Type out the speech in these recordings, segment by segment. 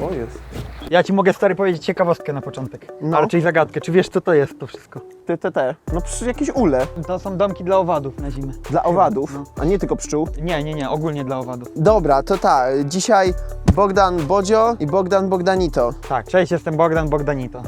Co jest? Ja ci mogę stary powiedzieć ciekawostkę na początek. No. Ale czyli zagadkę. Czy wiesz co to jest to wszystko? Ty, te, te. No przecież jakieś ule To są domki dla owadów na zimę. dla owadów, No. a nie tylko pszczół. Nie, nie, nie, ogólnie dla owadów. Dobra, to tak. Dzisiaj Bogdan Bodzio i Bogdan Bogdanito. Tak, cześć, jestem Bogdan Bogdanito.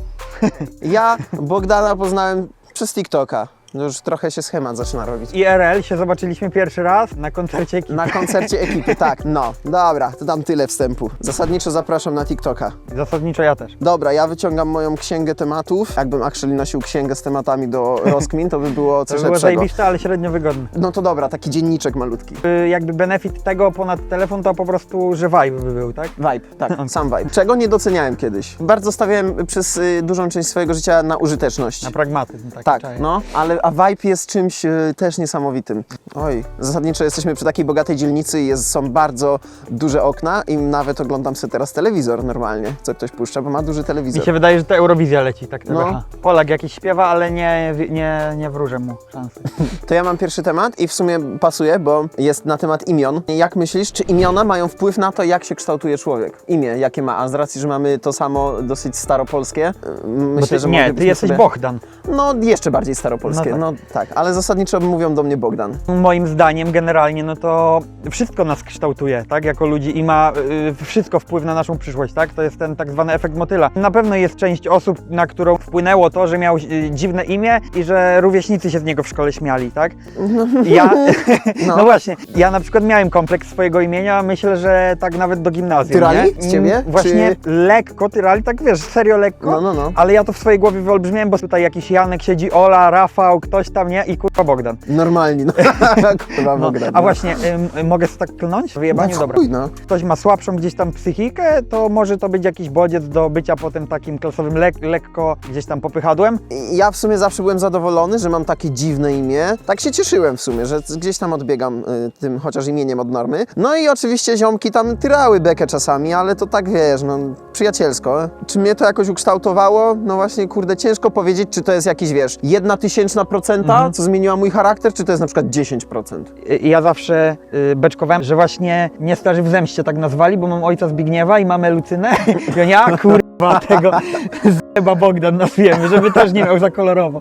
Ja Bogdana poznałem przez TikToka. Już trochę się schemat zaczyna robić. IRL się zobaczyliśmy pierwszy raz na koncercie ekipy. Na koncercie ekipy, tak. No, dobra, to dam tyle wstępu. Zasadniczo zapraszam na TikToka. Zasadniczo ja też. Dobra, ja wyciągam moją księgę tematów. Jakbym actually nosił księgę z tematami do rozkmin, to by było To coś było lepszego. zajebiste, ale średnio wygodne. No to dobra, taki dzienniczek malutki. Y, Jakby benefit tego ponad telefon to po prostu, że vibe by był, tak? Vibe, tak, sam vibe. Czego nie doceniałem kiedyś. Bardzo stawiałem przez y, dużą część swojego życia na użyteczność. Na pragmatyzm Tak, czaję. no, ale a vibe jest czymś y, też niesamowitym. Oj, zasadniczo jesteśmy przy takiej bogatej dzielnicy i jest, są bardzo duże okna i nawet oglądam sobie teraz telewizor normalnie, co ktoś puszcza, bo ma duży Mi telewizor. się wydaje, że to Eurowizja leci, tak No. no. Polak jakiś śpiewa, ale nie, nie, nie wróżę mu szansy. To ja mam pierwszy temat i w sumie pasuje, bo jest na temat imion. Jak myślisz, czy imiona mają wpływ na to, jak się kształtuje człowiek? Imię, jakie ma, a z racji, że mamy to samo dosyć staropolskie, y, myślę, ty, że nie, ty jesteś sobie... Bohdan. No, jeszcze bardziej staropolskie, No no tak. ale zasadniczo mówią do mnie Bogdan. Moim zdaniem generalnie, no to wszystko nas kształtuje, tak, jako ludzi i ma y, wszystko wpływ na naszą przyszłość, tak? To jest ten tak zwany efekt motyla. Na pewno jest część osób, na którą wpłynęło to, że miał y, dziwne imię i że rówieśnicy się z niego w szkole śmiali, tak? Ja, no. No. właśnie, ja na przykład miałem kompleks swojego imienia, myślę, że tak nawet do gimnazjum, Tyrali nie? z ciebie? Mm, Właśnie lekko tyrali, tak wiesz, serio lekko. No, no, no. Ale ja to w swojej głowie wyolbrzymiałem, bo tutaj jakiś Janek siedzi, Ola, Rafał, ktoś tam, nie? I kurwa Bogdan. Normalnie, no. Kurwa, No, Bogdan. a właśnie, ym, mogę tak klnąć? No, wyjebaniu? w Dobra. chuj, no. Ktoś ma słabszą gdzieś tam psychikę, to może to być jakiś bodziec do bycia potem takim klasowym lek lekko gdzieś tam popychadłem. I Ja w sumie zawsze byłem zadowolony, że mam takie dziwne imię. Tak się cieszyłem w sumie, że gdzieś tam odbiegam y, tym chociaż imieniem od normy. No i oczywiście ziomki tam tyrały bekę czasami, ale to tak wiesz, no przyjacielsko. Czy mnie to jakoś ukształtowało? No właśnie, kurde, ciężko powiedzieć, czy to jest jakiś, wiesz, jedna tysięczna procenta, Mhm. co zmieniła mój charakter, czy to jest na przykład 10%. I ja zawsze y, beczkowałem, że właśnie nie starzy w zemście tak nazwali, bo mam ojca Zbigniewa i mamę Lucynę. I oni, a kurwa, tego zjeba Bogdan nazwiemy, żeby też nie miał za kolorowo.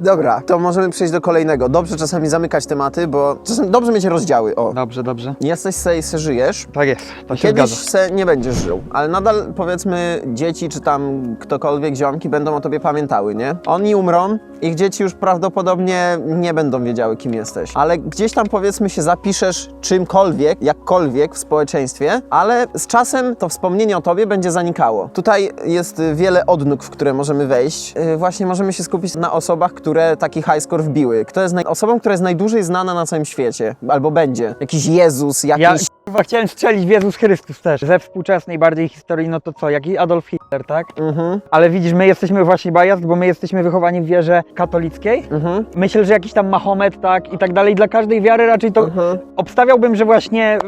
Dobra, to możemy przejść do kolejnego. Dobrze czasami zamykać tematy, bo czasem dobrze mieć rozdziały, o. Dobrze, dobrze. Jesteś se i se żyjesz, Tak jest, to się Kiedyś zgadza. se nie będziesz żył, ale nadal powiedzmy dzieci czy tam ktokolwiek, ziomki będą o tobie pamiętały, nie? Oni umrą, ich dzieci już prawdopodobnie nie będą wiedziały, kim jesteś. Ale gdzieś tam powiedzmy się zapiszesz czymkolwiek, jakkolwiek w społeczeństwie, ale z czasem to wspomnienie o tobie będzie zanikało. Tutaj jest wiele odnóg, w które możemy wejść. Y, Właśnie możemy się skupić na osobach, które taki high score wbiły. Kto jest osobą, która jest najdłużej znana na całym świecie? Albo będzie. Jakiś Jezus, jakiś... Kurwa, chciałem strzelić w Jezus Chrystus też. Ze współczesnej bardziej historii, no to co, jaki Adolf Hitler, tak? Mhm, Ale widzisz, my jesteśmy właśnie biased, bo my jesteśmy wychowani w wierze katolickiej. mhm. Myślę, że jakiś tam Mahomet, tak, i tak dalej. Dla każdej wiary raczej to Mhm. obstawiałbym, że właśnie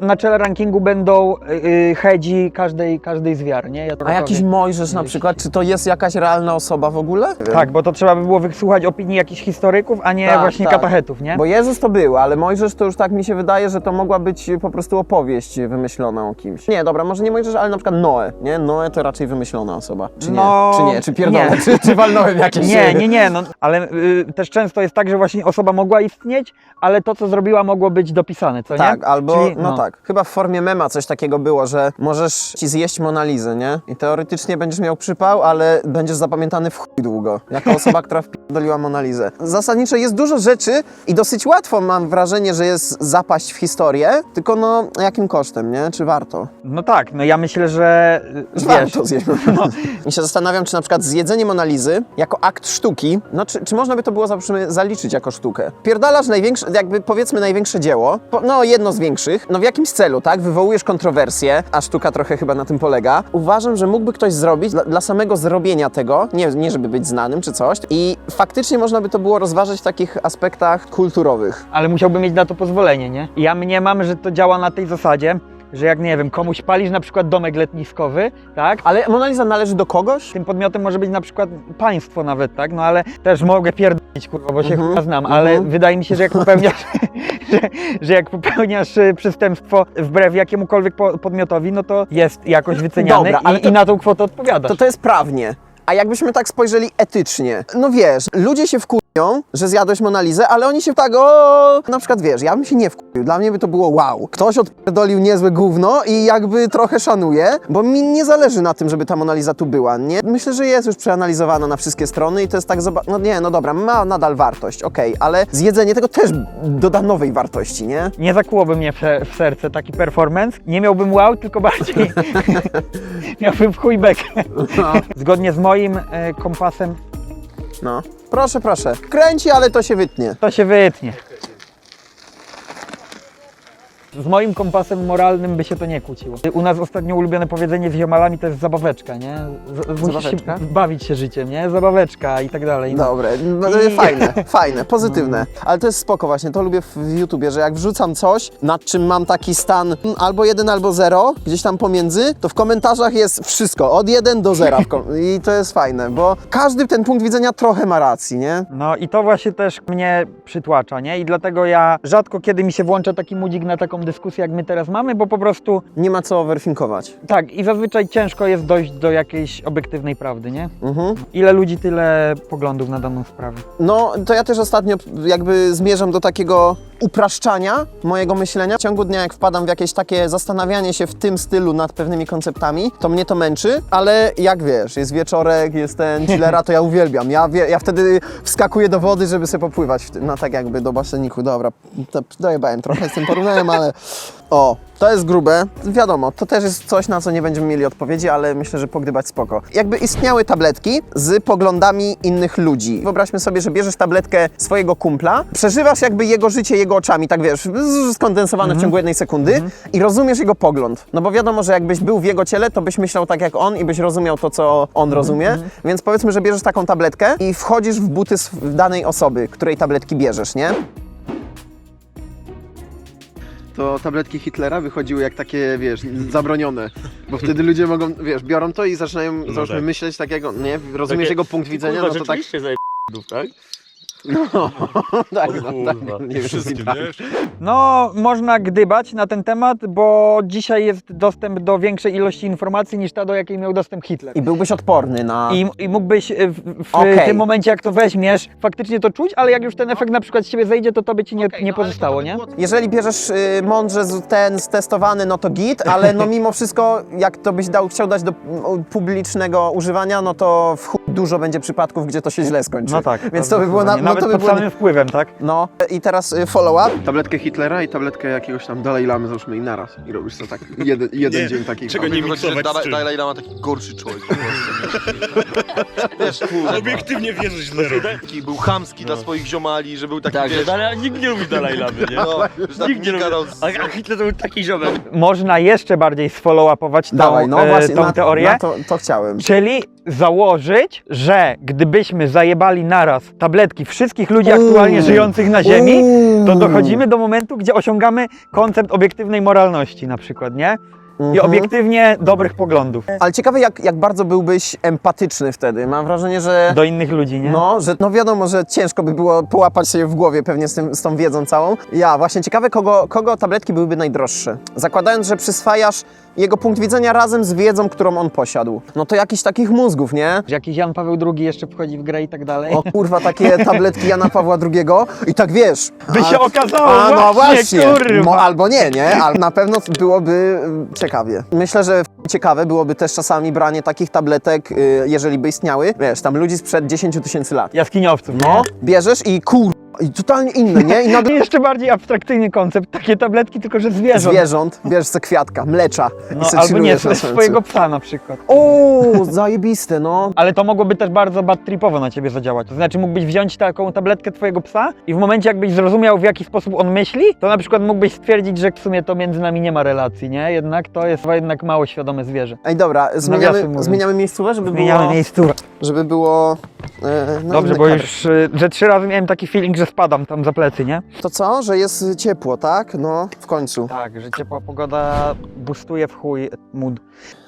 y, na czele rankingu będą y, y, hedzi każdej, każdej z wiar, nie? Ja to A jakiś robię. Mojżesz na przykład, czy to jest jakaś realna osoba w ogóle? Tak, bo to trzeba by było wysłuchać opinii jakichś historyków, a nie Tak, właśnie tak. katachetów, nie? Bo Jezus to był, ale Mojżesz to już tak mi się wydaje, że to mogła być po prostu opowieść wymyślona o kimś. Nie, dobra, może nie Mojżesz, ale na przykład Noe, nie? Noe to raczej wymyślona osoba. Czy nie? No, Czy nie? Czy pierdolę? nie. Czy, czy walnąłem jakieś... Nie, nie, nie, no, ale y, też często jest tak, że właśnie osoba mogła istnieć, ale to, co zrobiła, mogło być dopisane, co nie? Tak, albo, Czyli, no. tak, chyba w formie mema coś takiego było, że możesz ci zjeść Monalizę, nie? I teoretycznie będziesz miał przypał, ale będziesz zapamiętany w chuj długo, jako osoba, która wpierdoliła Monalizę. Zasadniczo jest dużo rzeczy i dosyć łatwo mam wrażenie, że jest zapaść w historię, tylko no, jakim kosztem, nie? Czy warto? No tak, no ja myślę, że y, Że wiesz, warto zjeść. No. I się zastanawiam, czy na przykład zjedzenie Monalizy jako akt sztuki, no czy, czy można by to było załóżmy, zaliczyć jako sztukę? Pierdalasz największe, jakby powiedzmy największe dzieło, po, no jedno z większych, no w jakimś celu, tak? Wywołujesz kontrowersję, a sztuka trochę chyba na tym polega. Uważam, że mógłby ktoś zrobić dla, dla samego zrobienia tego, nie, nie żeby być znanym czy coś, i faktycznie można by to było rozważyć w takich aspektach kulturowych. ale musiałby mieć na to pozwolenie, nie? Ja mniemam, że to działa na tej zasadzie, że jak nie wiem, komuś palisz na przykład domek letniskowy, tak? Ale Monaliza należy do kogoś? tym podmiotem może być na przykład państwo nawet, tak? No ale też mogę pierdolić, kurwa, bo się Mhm, chyba znam, ale mhm. wydaje mi się, że jak popełniasz, że, że jak popełniasz y, przestępstwo wbrew jakiemukolwiek po, podmiotowi, no to jest jakoś wyceniany Dobra, ale i, to- i na tą kwotę odpowiadasz. To to jest prawnie. A jakbyśmy tak spojrzeli etycznie, no wiesz, ludzie się wkurwią, że zjadłeś Monalizę, ale oni się tak, o, na przykład wiesz, ja bym się nie wkurwił, dla mnie by to było wow. Ktoś odpierdolił niezłe gówno i jakby trochę szanuję, bo mi nie zależy na tym, żeby ta Monaliza tu była, nie? Myślę, że jest już przeanalizowana na wszystkie strony i to jest tak, no nie, no dobra, ma nadal wartość, okej, ale zjedzenie tego też doda nowej wartości, nie? Nie zakłułoby mnie w, se- w serce taki performance. Nie miałbym wow, tylko bardziej miałbym w chuj bekę. Zgodnie z moim e, kompasem No, proszę, proszę, kręci, ale to się wytnie. to się wytnie. Z moim kompasem moralnym by się to nie kłóciło. U nas ostatnio ulubione powiedzenie z ziomalami to jest zabaweczka, nie? Z, musisz Zabaweczka? się bawić się życiem, nie? Zabaweczka i tak dalej. No. Dobre, no, I- fajne, fajne, pozytywne. Ale to jest spoko właśnie, to lubię w w YouTubie, że jak wrzucam coś, nad czym mam taki stan mm, albo 1 albo 0, gdzieś tam pomiędzy, to w komentarzach jest wszystko, od 1 do 0. I to jest fajne, bo każdy ten punkt widzenia trochę ma racji, nie? No i to właśnie też mnie przytłacza, nie? I dlatego ja rzadko kiedy mi się włącza taki mudzik na taką dyskusję, jak my teraz mamy, bo po prostu Nie ma co overthinkować. tak i zazwyczaj ciężko jest dojść do jakiejś obiektywnej prawdy, nie? Mhm. Ile ludzi, tyle poglądów na daną sprawę. No, to ja też ostatnio jakby zmierzam do takiego upraszczania mojego myślenia. W ciągu dnia, jak wpadam w jakieś takie zastanawianie się w tym stylu nad pewnymi konceptami, to mnie to męczy, ale jak wiesz, jest wieczorek, jest ten chillera, to ja uwielbiam. Ja, wie, ja wtedy wskakuję do wody, żeby sobie popływać, w tym, no tak jakby do baseniku. Dobra, to dojebałem trochę z tym porównaniem, ale o, to jest grube. Wiadomo, to też jest coś, na co nie będziemy mieli odpowiedzi, ale myślę, że pogdybać spoko. Jakby istniały tabletki z poglądami innych ludzi. Wyobraźmy sobie, że bierzesz tabletkę swojego kumpla, przeżywasz jakby jego życie jego oczami, tak wiesz, skondensowane w ciągu jednej sekundy i rozumiesz jego pogląd. No bo wiadomo, że jakbyś był w jego ciele, to byś myślał tak jak on i byś rozumiał to, co on rozumie. Więc powiedzmy, że bierzesz taką tabletkę i wchodzisz w buty danej osoby, której tabletki bierzesz, nie? To tabletki Hitlera wychodziły jak takie, wiesz, zabronione. Bo wtedy ludzie mogą, wiesz, biorą to i zaczynają, No załóżmy, tak. myśleć takiego, nie? Rozumiesz Takie- jego punkt widzenia, Kurwa, no to tak... rzeczywiście tak? No, tak, no, tak. Kurwa, Nie wszystkim, tak. nie? No, można gdybać na ten temat, bo dzisiaj jest dostęp do większej ilości informacji niż ta, do jakiej miał dostęp Hitler. I byłbyś odporny na... I, I mógłbyś y, w, w Okej. tym momencie, jak to weźmiesz, faktycznie to czuć, ale jak już ten efekt na przykład z ciebie zejdzie, to to by ci nie, nie pozostało, nie? Jeżeli bierzesz y, mądrze z- ten stestowany, no to git, ale no mimo wszystko, jak to byś dał, chciał dać do mm, publicznego używania, no to w chuj dużo będzie przypadków, gdzie to się źle skończy. No tak. Więc to by było na, no Nawet to by pod było samym wpływem, tak? No i teraz y, follow-up. Tabletkę Hitlera i tabletkę jakiegoś tam Dalai Lamy załóżmy i naraz. I robisz to tak, jeden, jeden Nie, dzień taki. czego nie miksować z czym? Dalai Lama taki gorszy człowiek. Wiesz, Obiektywnie wierzę, robi. taki był chamski dla swoich ziomali, że był taki, Tak, że wiesz, Dalai, nikt nie lubi Dalai Lamy, nie? no, że tak Nikt nie nie lubi. gadał A, a Hitler to był taki ziomek. Można jeszcze bardziej sfollow-upować tą, Dawaj, no e, właśnie, tą na, teorię. na to, to chciałem. Czyli założyć, że gdybyśmy zajebali naraz tabletki wszystkich ludzi aktualnie żyjących na Ziemi, to dochodzimy do momentu, gdzie osiągamy koncept obiektywnej moralności na przykład, nie? I Mhm. obiektywnie dobrych poglądów Ale ciekawe, jak, jak bardzo byłbyś empatyczny wtedy. Mam wrażenie, że. do innych ludzi, nie? No, że no wiadomo, że ciężko by było połapać się w głowie pewnie z, tym, z tą wiedzą całą. Ja, właśnie ciekawe, kogo, kogo tabletki byłyby najdroższe. Zakładając, że przyswajasz jego punkt widzenia razem z wiedzą, którą on posiadł. No to jakiś takich mózgów, nie? Że jakiś Jan Paweł II jeszcze wchodzi w grę i tak dalej. O kurwa, takie tabletki Jana Pawła II i tak wiesz. By a- się okazało, A no właśnie, właśnie, kurwa. Mo, albo nie, nie? Ale na pewno byłoby y, ciekawie. Myślę, że ciekawe byłoby też czasami branie takich tabletek, y, jeżeli by istniały, wiesz, tam ludzi sprzed 10 tysięcy lat. Jaskiniowców, No, no. bierzesz i kur... i totalnie inne, nie? I nagle Jeszcze bardziej abstrakcyjny koncept, takie tabletki, tylko że zwierząt. zwierząt, bierzesz se kwiatka, mlecza No, albo nie, swojego psa na przykład. O, zajebiste, no. Ale to mogłoby też bardzo bad tripowo na ciebie zadziałać. To znaczy mógłbyś wziąć taką tabletkę twojego psa i w momencie jakbyś zrozumiał w jaki sposób on myśli, to na przykład mógłbyś stwierdzić, że w sumie to między nami nie ma relacji, nie? Jednak to jest jednak mało świadome zwierzę. Ej, dobra, Nawiasem zmieniamy, zmieniamy miejscówę, żeby Zmieniamy było... miejscówę. Żeby było... E, no Dobrze, bo kadr. już y, ze trzy razy miałem taki feeling, że spadam tam za plecy, nie? To co? Że jest ciepło, tak? No, w końcu. Tak, że ciepła pogoda boostuje w chuj mood.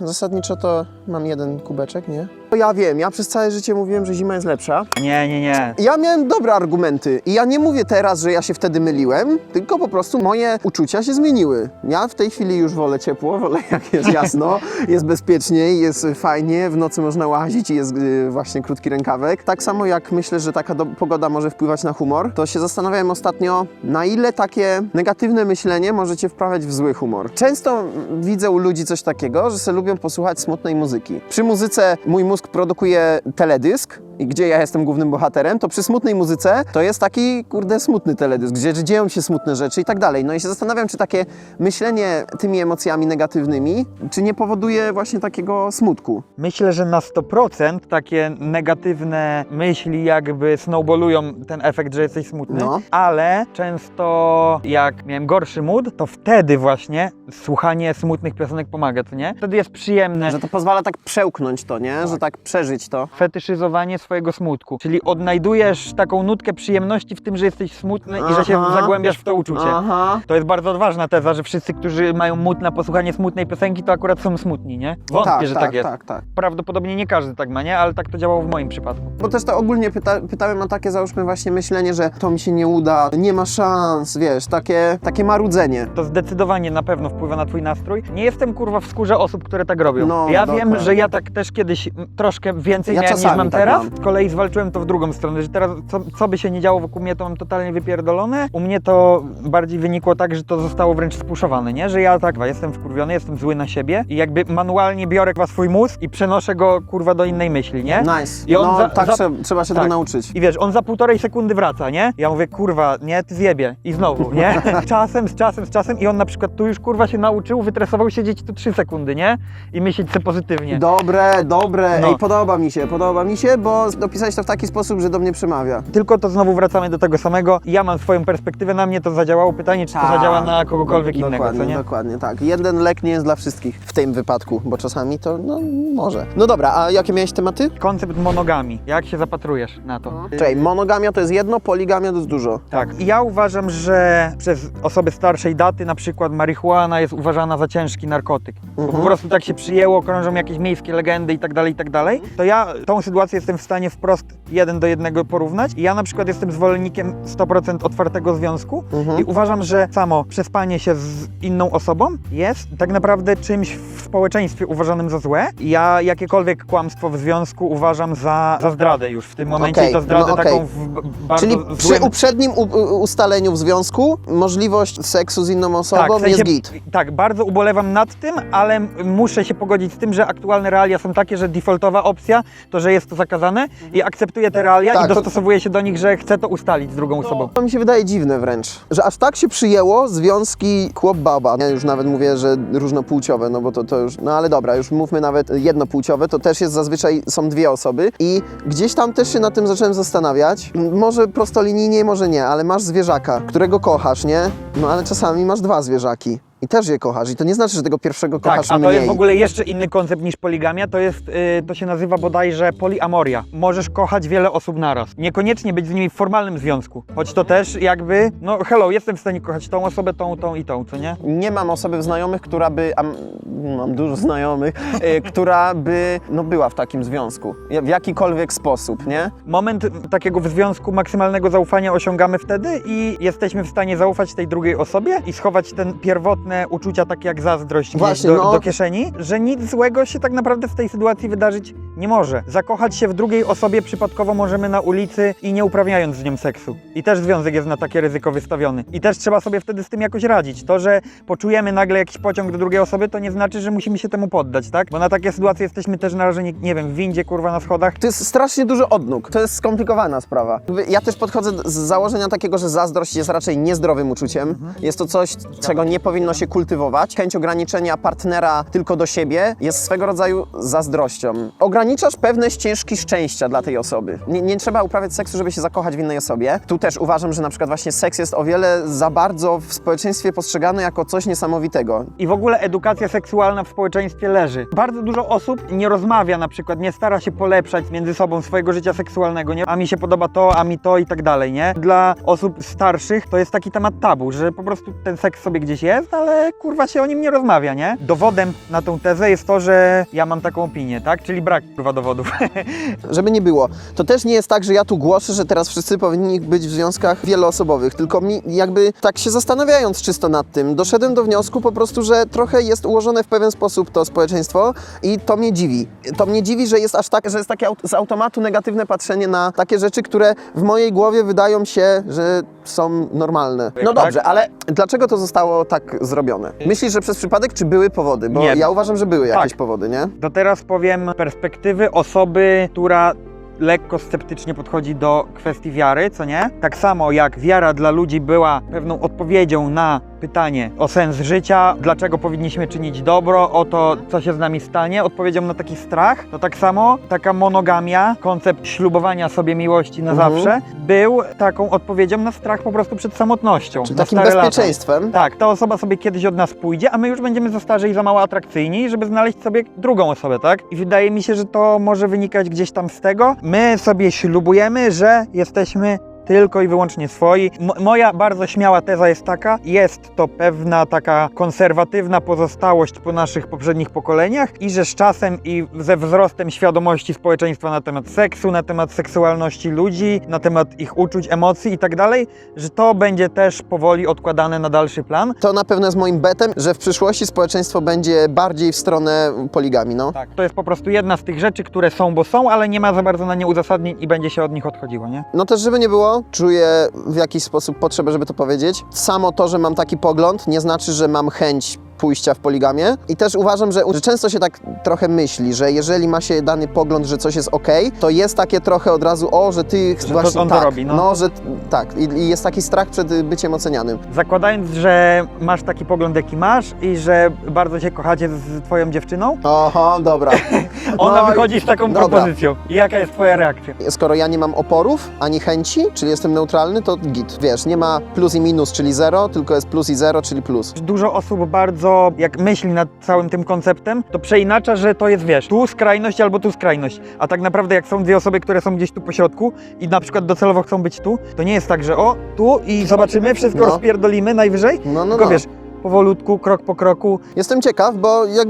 Zasadniczo to mam jeden kubeczek, nie? Ja wiem, ja przez całe życie mówiłem, że zima jest lepsza. Nie, nie, nie. Ja miałem dobre argumenty i ja nie mówię teraz, że ja się wtedy myliłem, tylko po prostu moje uczucia się zmieniły. Ja w tej chwili już wolę ciepło, wolę jak jest jasno, jest bezpieczniej, jest fajnie, w nocy można łazić i jest y, właśnie krótki rękawek. Tak samo jak myślę, że taka pogoda może wpływać na humor, to się zastanawiałem ostatnio, na ile takie negatywne myślenie może cię wprawiać w zły humor. Często widzę u ludzi coś takiego, że sobie lubią posłuchać smutnej muzyki. Przy muzyce mój mózg produkuje teledysk, i gdzie ja jestem głównym bohaterem, to przy smutnej muzyce to jest taki, kurde, smutny teledysk, gdzie dzieją się smutne rzeczy i tak dalej. No i się zastanawiam, czy takie myślenie tymi emocjami negatywnymi, czy nie powoduje właśnie takiego smutku. Myślę, że na 100% takie negatywne myśli jakby snowballują ten efekt, że jesteś smutny, No. ale często jak miałem gorszy mood, to wtedy właśnie słuchanie smutnych piosenek pomaga, co nie? Wtedy jest przyjemne. Że to pozwala tak przełknąć to, nie? Że tak przeżyć to. fetyszyzowanie swojego smutku. Czyli odnajdujesz taką nutkę przyjemności w tym, że jesteś smutny i że się Aha. zagłębiasz w to uczucie. Aha. To jest bardzo odważna teza, że wszyscy, którzy mają mód na posłuchanie smutnej piosenki, to akurat są smutni, nie? Wątpię, że tak, jest. Tak, tak. Prawdopodobnie nie każdy tak ma, nie? Ale tak to działało w moim przypadku. Bo też to ogólnie pyta, pytałem o takie, załóżmy, właśnie myślenie, że to mi się nie uda, nie ma szans, wiesz, takie, takie marudzenie. To zdecydowanie na pewno wpływa na twój nastrój. Nie jestem kurwa w skórze osób, które tak robią. No, ja dokładnie. wiem, że ja tak też kiedyś troszkę więcej Ja miałem niż mam tak teraz. mam. Z kolei zwalczyłem to w drugą stronę, że teraz co, co by się nie działo wokół mnie, to mam totalnie wypierdolone. U mnie to bardziej wynikło tak, że to zostało wręcz spuszowane, nie? Że ja tak, jestem wkurwiony, jestem zły na siebie i jakby manualnie biorę kurwa swój mózg i przenoszę go kurwa do innej myśli, nie? Nice. I on no, za- tak za- trzeba, trzeba się tak. tego nauczyć. I wiesz, on za półtorej sekundy wraca, nie? Ja mówię, kurwa, nie, ty zjebie. I znowu, nie? Czasem, z czasem, z czasem. I on na przykład tu już kurwa się nauczył, wytresował siedzieć tu trzy sekundy, nie? I myśleć sobie pozytywnie. Dobre, dobre. No. Ej, podoba mi się, podoba mi się, bo dopisałeś to w taki sposób, że do mnie przemawia. Tylko to znowu wracamy do tego samego. Ja mam swoją perspektywę, na mnie to zadziałało. Pytanie, czy to Tak. zadziała na kogokolwiek innego, dokładnie, co nie? Dokładnie, tak. Jeden lek nie jest dla wszystkich w tym wypadku, bo czasami to, no, może. No dobra, a jakie miałeś tematy? Koncept monogami. Jak się zapatrujesz na to? Czyli monogamia to jest jedno, poligamia to jest dużo. Tak. Ja uważam, że przez osoby starszej daty na przykład marihuana jest uważana za ciężki narkotyk. Bo Mhm. po prostu tak się przyjęło, krążą jakieś miejskie legendy i tak dalej, i tak dalej. To ja tą sytuację jestem w stanie wprost jeden do jednego porównać. I ja na przykład jestem zwolennikiem 100% otwartego związku Mhm. i uważam, że samo przespanie się z inną osobą jest tak naprawdę czymś w społeczeństwie uważanym za złe. Ja jakiekolwiek kłamstwo w związku uważam za, za zdradę już w tym momencie Okej, i to zdradę no okej. taką w bardzo Czyli przy złym... uprzednim u, u, ustaleniu w związku możliwość seksu z inną osobą w sensie- jest git. Tak, bardzo ubolewam nad tym, ale muszę się pogodzić z tym, że aktualne realia są takie, że defaultowa opcja to, że jest to zakazane i akceptuję te realia Tak, i to- dostosowuję się do nich, że chcę to ustalić z drugą osobą. To mi się wydaje dziwne wręcz, że aż tak się przyjęło związki chłop-baba. Ja już nawet mówię, że różnopłciowe, no bo to, to już, no ale dobra, już mówmy nawet jednopłciowe, to też jest zazwyczaj, są dwie osoby i gdzieś tam też się nad tym zacząłem zastanawiać. Może prostolinijnie, może nie, ale masz zwierzaka, którego kochasz, nie? No ale czasami masz dwa zwierzaki i też je kochasz i to nie znaczy, że tego pierwszego Tak, kochasz a to mniej. jest w ogóle jeszcze inny koncept niż poligamia, to jest, y, to się nazywa bodajże poliamoria. Możesz kochać wiele osób naraz. Niekoniecznie być z nimi w formalnym związku, choć to też jakby, no hello, jestem w stanie kochać tą osobę, tą, tą i tą, co nie? Nie mam osoby znajomych, która by, a mam dużo znajomych, y, która by no, była w takim związku, w jakikolwiek sposób, nie? Moment takiego w związku maksymalnego zaufania osiągamy wtedy i jesteśmy w stanie zaufać tej drugiej osobie i schować ten pierwotne uczucia, takie jak zazdrość Właśnie, do, no. do kieszeni, że nic złego się tak naprawdę w tej sytuacji wydarzyć nie może. Zakochać się w drugiej osobie przypadkowo możemy na ulicy i nie uprawiając z nią seksu. I też związek jest na takie ryzyko wystawiony. I też trzeba sobie wtedy z tym jakoś radzić. To, że poczujemy nagle jakiś pociąg do drugiej osoby, to nie znaczy, że musimy się temu poddać, tak? Bo na takie sytuacje jesteśmy też narażeni, nie wiem, w windzie, kurwa, na schodach. To jest strasznie dużo odnóg. To jest skomplikowana sprawa. Ja też podchodzę z założenia takiego, że zazdrość jest raczej niezdrowym uczuciem. Jest to coś, czego nie powinno się kultywować. Chęć ograniczenia partnera tylko do siebie jest swego rodzaju zazdrością. Ograniczasz pewne ścieżki szczęścia dla tej osoby. Nie, nie trzeba uprawiać seksu, żeby się zakochać w innej osobie. Tu też uważam, że na przykład właśnie seks jest o wiele za bardzo w społeczeństwie postrzegany jako coś niesamowitego. I w ogóle edukacja seksualna w społeczeństwie leży. Bardzo dużo osób nie rozmawia na przykład, nie stara się polepszać między sobą swojego życia seksualnego, nie? A mi się podoba to, a mi to i tak dalej, nie? Dla osób starszych to jest taki temat tabu, że po prostu ten seks sobie gdzieś jest, ale kurwa się o nim nie rozmawia, nie? Dowodem na tą tezę jest to, że ja mam taką opinię, tak? Czyli brak kurwa dowodów. Żeby nie było, to też nie jest tak, że ja tu głoszę, że teraz wszyscy powinni być w związkach wieloosobowych, tylko mi jakby tak się zastanawiając czysto nad tym, doszedłem do wniosku po prostu, że trochę jest ułożone w pewien sposób to społeczeństwo i to mnie dziwi. To mnie dziwi, że jest aż tak, że jest takie aut- z automatu negatywne patrzenie na takie rzeczy, które w mojej głowie wydają się, że są normalne. No Tak? dobrze, ale dlaczego to zostało tak zrobione? Myślisz, że przez przypadek, czy były powody? Bo Nie. ja uważam, że były jakieś Tak. powody, nie? To teraz powiem perspektywy osoby, która lekko sceptycznie podchodzi do kwestii wiary, co nie? Tak samo jak wiara dla ludzi była pewną odpowiedzią na pytanie o sens życia, dlaczego powinniśmy czynić dobro, o to, co się z nami stanie, odpowiedzią na taki strach, to tak samo taka monogamia, koncept ślubowania sobie miłości na Mhm. zawsze, był taką odpowiedzią na strach po prostu przed samotnością. Czyli takim stare lata. bezpieczeństwem. Tak, ta osoba sobie kiedyś od nas pójdzie, a my już będziemy za starzy i za mało atrakcyjni, żeby znaleźć sobie drugą osobę, tak? I wydaje mi się, że to może wynikać gdzieś tam z tego. My sobie ślubujemy, że jesteśmy tylko i wyłącznie swoi. Moja bardzo śmiała teza jest taka, jest to pewna taka konserwatywna pozostałość po naszych poprzednich pokoleniach i że z czasem i ze wzrostem świadomości społeczeństwa na temat seksu, na temat seksualności ludzi, na temat ich uczuć, emocji i tak dalej, że to będzie też powoli odkładane na dalszy plan. To na pewno jest moim betem, że w przyszłości społeczeństwo będzie bardziej w stronę poligami, no. Tak, to jest po prostu jedna z tych rzeczy, które są, bo są, ale nie ma za bardzo na nie uzasadnień i będzie się od nich odchodziło, nie? No też, żeby nie było, czuję w jakiś sposób potrzebę, żeby to powiedzieć. Samo to, że mam taki pogląd, nie znaczy, że mam chęć pójścia w poligamię. I też uważam, że, że często się tak trochę myśli, że jeżeli ma się dany pogląd, że coś jest ok, to jest takie trochę od razu, o, że ty to właśnie on to tak, robi, no. że t- tak. I, I jest taki strach przed byciem ocenianym. Zakładając, że masz taki pogląd, jaki masz i że bardzo się kochacie z twoją dziewczyną, Oho, dobra. ona No wychodzi z taką dobra. propozycją. I jaka jest twoja reakcja? Skoro ja nie mam oporów ani chęci, czyli jestem neutralny, to git. Wiesz, nie ma plus i minus, czyli zero, tylko jest plus i zero, czyli plus. Dużo osób bardzo, jak myśli nad całym tym konceptem, to przeinacza, że to jest, wiesz, tu skrajność albo tu skrajność. A tak naprawdę, jak są dwie osoby, które są gdzieś tu po środku i na przykład docelowo chcą być tu, to nie jest tak, że o, tu i zobaczymy, wszystko No. rozpierdolimy najwyżej, No, no, tylko no. wiesz, powolutku, krok po kroku. Jestem ciekaw, bo jak,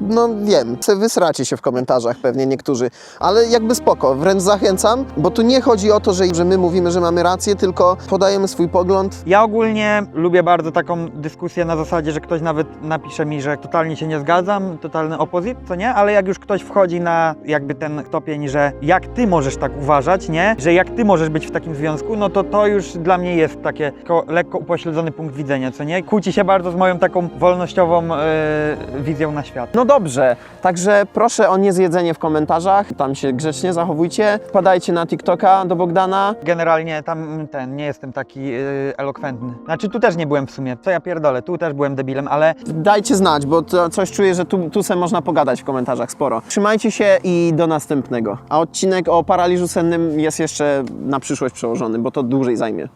no wiem, se wysracie się w komentarzach pewnie niektórzy, ale jakby spoko, wręcz zachęcam, bo tu nie chodzi o to, że, że my mówimy, że mamy rację, tylko podajemy swój pogląd. Ja ogólnie lubię bardzo taką dyskusję na zasadzie, że ktoś nawet napisze mi, że totalnie się nie zgadzam, totalny opozyt, co nie? Ale jak już ktoś wchodzi na jakby ten stopień, że jak ty możesz tak uważać, nie? Że jak ty możesz być w takim związku, no to to już dla mnie jest takie ko- lekko upośledzony punkt widzenia, co nie? Kłóci się bardzo z moją taką wolnościową yy, wizją na świat. No dobrze, także proszę o niezjedzenie w komentarzach, tam się grzecznie zachowujcie, wpadajcie na TikToka do Bogdana. Generalnie tam ten, nie jestem taki yy, elokwentny. Znaczy tu też nie byłem w sumie, co ja pierdolę, tu też byłem debilem, ale Dajcie znać, bo to coś czuję, że tu, tu se można pogadać w komentarzach sporo. Trzymajcie się i do następnego. A odcinek o paraliżu sennym jest jeszcze na przyszłość przełożony, bo to dłużej zajmie.